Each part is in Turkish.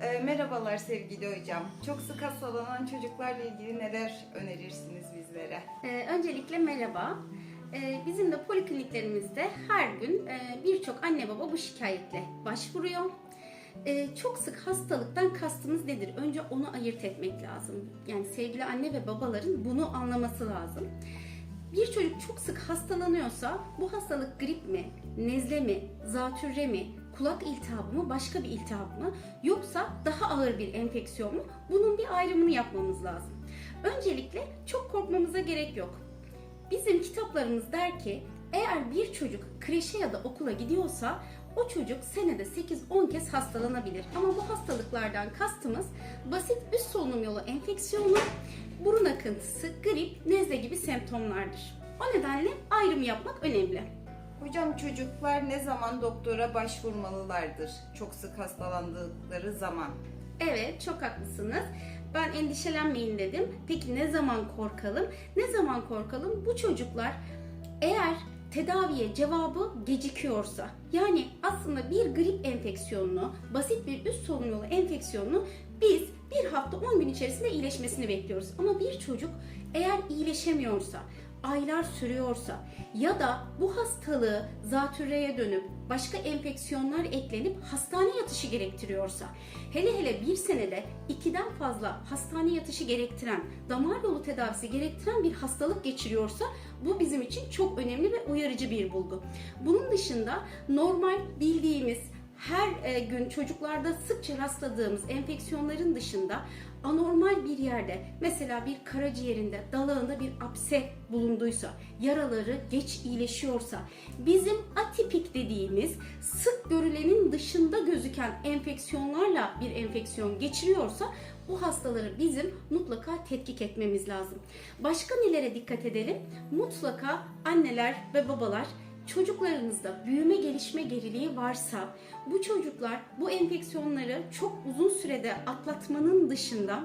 Ee, merhabalar sevgili hocam. Çok sık hastalanan çocuklarla ilgili neler önerirsiniz bizlere? Ee, öncelikle merhaba. Ee, bizim de polikliniklerimizde her gün e, birçok anne baba bu şikayetle başvuruyor. Ee, çok sık hastalıktan kastımız nedir? Önce onu ayırt etmek lazım. Yani sevgili anne ve babaların bunu anlaması lazım. Bir çocuk çok sık hastalanıyorsa bu hastalık grip mi, nezle mi, zatürre mi, kulak iltihabı mı, başka bir iltihap mı yoksa daha ağır bir enfeksiyon mu? Bunun bir ayrımını yapmamız lazım. Öncelikle çok korkmamıza gerek yok. Bizim kitaplarımız der ki eğer bir çocuk kreşe ya da okula gidiyorsa o çocuk senede 8-10 kez hastalanabilir. Ama bu hastalıklardan kastımız basit üst solunum yolu enfeksiyonu, burun akıntısı, grip, nezle gibi semptomlardır. O nedenle ayrım yapmak önemli. Hocam çocuklar ne zaman doktora başvurmalılardır? Çok sık hastalandıkları zaman. Evet, çok haklısınız. Ben endişelenmeyin dedim. Peki ne zaman korkalım? Ne zaman korkalım? Bu çocuklar eğer tedaviye cevabı gecikiyorsa, yani aslında bir grip enfeksiyonunu, basit bir üst solunum enfeksiyonunu biz bir hafta 10 gün içerisinde iyileşmesini bekliyoruz. Ama bir çocuk eğer iyileşemiyorsa, aylar sürüyorsa ya da bu hastalığı zatürreye dönüp başka enfeksiyonlar eklenip hastane yatışı gerektiriyorsa hele hele bir senede ikiden fazla hastane yatışı gerektiren damar yolu tedavisi gerektiren bir hastalık geçiriyorsa bu bizim için çok önemli ve uyarıcı bir bulgu. Bunun dışında normal bildiğimiz her e, gün çocuklarda sıkça rastladığımız enfeksiyonların dışında anormal bir yerde mesela bir karaciğerinde dalağında bir apse bulunduysa yaraları geç iyileşiyorsa bizim atipik dediğimiz sık görülenin dışında gözüken enfeksiyonlarla bir enfeksiyon geçiriyorsa bu hastaları bizim mutlaka tetkik etmemiz lazım. Başka nelere dikkat edelim? Mutlaka anneler ve babalar çocuklarınızda büyüme gelişme geriliği varsa bu çocuklar bu enfeksiyonları çok uzun sürede atlatmanın dışında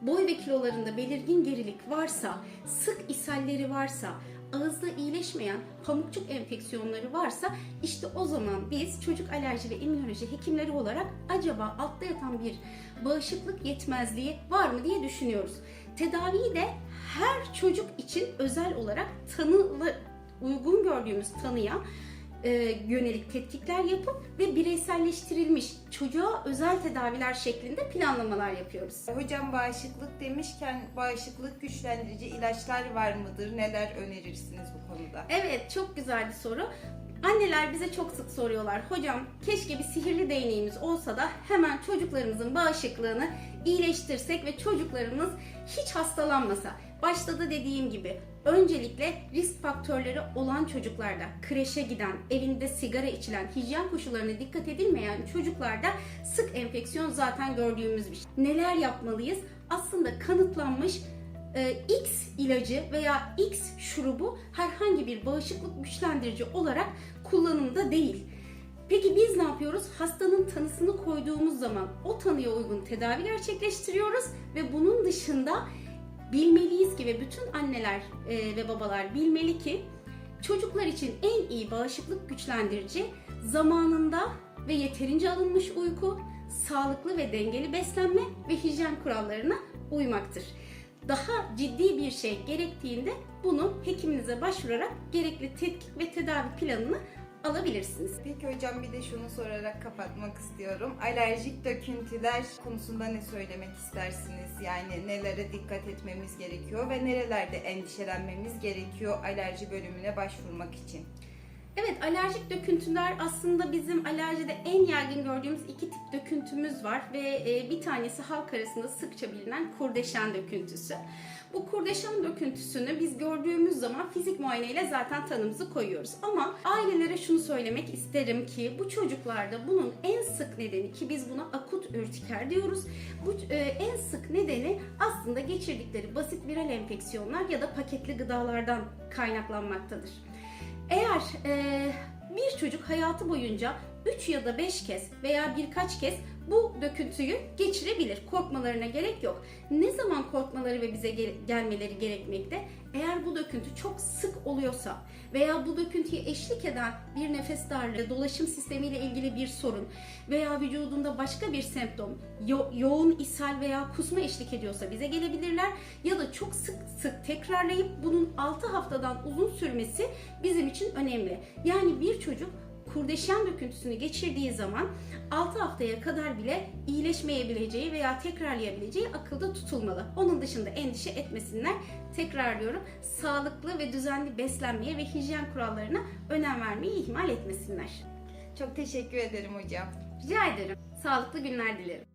boy ve kilolarında belirgin gerilik varsa, sık ishalleri varsa, ağızda iyileşmeyen pamukçuk enfeksiyonları varsa işte o zaman biz çocuk alerji ve immünoloji hekimleri olarak acaba altta yatan bir bağışıklık yetmezliği var mı diye düşünüyoruz. Tedaviyi de her çocuk için özel olarak tanılı uygun gördüğümüz tanıya e, yönelik tetkikler yapıp ve bireyselleştirilmiş çocuğa özel tedaviler şeklinde planlamalar yapıyoruz. Hocam bağışıklık demişken bağışıklık güçlendirici ilaçlar var mıdır? Neler önerirsiniz bu konuda? Evet çok güzel bir soru. Anneler bize çok sık soruyorlar. Hocam keşke bir sihirli değneğimiz olsa da hemen çocuklarımızın bağışıklığını iyileştirsek ve çocuklarımız hiç hastalanmasa. Başta da dediğim gibi öncelikle risk faktörleri olan çocuklarda, kreşe giden, evinde sigara içilen, hijyen koşullarına dikkat edilmeyen çocuklarda sık enfeksiyon zaten gördüğümüz bir şey. Neler yapmalıyız? Aslında kanıtlanmış e, X ilacı veya X şurubu herhangi bir bağışıklık güçlendirici olarak kullanımda değil. Peki biz ne yapıyoruz? Hastanın tanısını koyduğumuz zaman o tanıya uygun tedavi gerçekleştiriyoruz ve bunun dışında bilmeliyiz ki ve bütün anneler e, ve babalar bilmeli ki çocuklar için en iyi bağışıklık güçlendirici zamanında ve yeterince alınmış uyku, sağlıklı ve dengeli beslenme ve hijyen kurallarına uymaktır. Daha ciddi bir şey gerektiğinde bunu hekiminize başvurarak gerekli tetkik ve tedavi planını alabilirsiniz. Peki hocam bir de şunu sorarak kapatmak istiyorum. Alerjik döküntüler konusunda ne söylemek istersiniz? Yani nelere dikkat etmemiz gerekiyor ve nerelerde endişelenmemiz gerekiyor alerji bölümüne başvurmak için? Evet alerjik döküntüler aslında bizim alerjide en yaygın gördüğümüz iki tip döküntümüz var ve e, bir tanesi halk arasında sıkça bilinen kurdeşen döküntüsü. Bu kurdeşen döküntüsünü biz gördüğümüz zaman fizik muayeneyle zaten tanımızı koyuyoruz. Ama ailelere şunu söylemek isterim ki bu çocuklarda bunun en sık nedeni ki biz buna akut ürtiker diyoruz. Bu e, en sık nedeni aslında geçirdikleri basit viral enfeksiyonlar ya da paketli gıdalardan kaynaklanmaktadır. Eğer e, bir çocuk hayatı boyunca 3 ya da 5 kez veya birkaç kez bu döküntüyü geçirebilir. Korkmalarına gerek yok. Ne zaman korkmaları ve bize gel- gelmeleri gerekmekte? Eğer bu döküntü çok sık oluyorsa veya bu döküntüye eşlik eden bir nefes darlığı, dolaşım sistemiyle ilgili bir sorun veya vücudunda başka bir semptom, yo- yoğun ishal veya kusma eşlik ediyorsa bize gelebilirler ya da çok sık sık tekrarlayıp bunun 6 haftadan uzun sürmesi bizim için önemli. Yani bir çocuk kurdeşen döküntüsünü geçirdiği zaman 6 haftaya kadar bile iyileşmeyebileceği veya tekrarlayabileceği akılda tutulmalı. Onun dışında endişe etmesinler. Tekrarlıyorum. Sağlıklı ve düzenli beslenmeye ve hijyen kurallarına önem vermeyi ihmal etmesinler. Çok teşekkür ederim hocam. Rica ederim. Sağlıklı günler dilerim.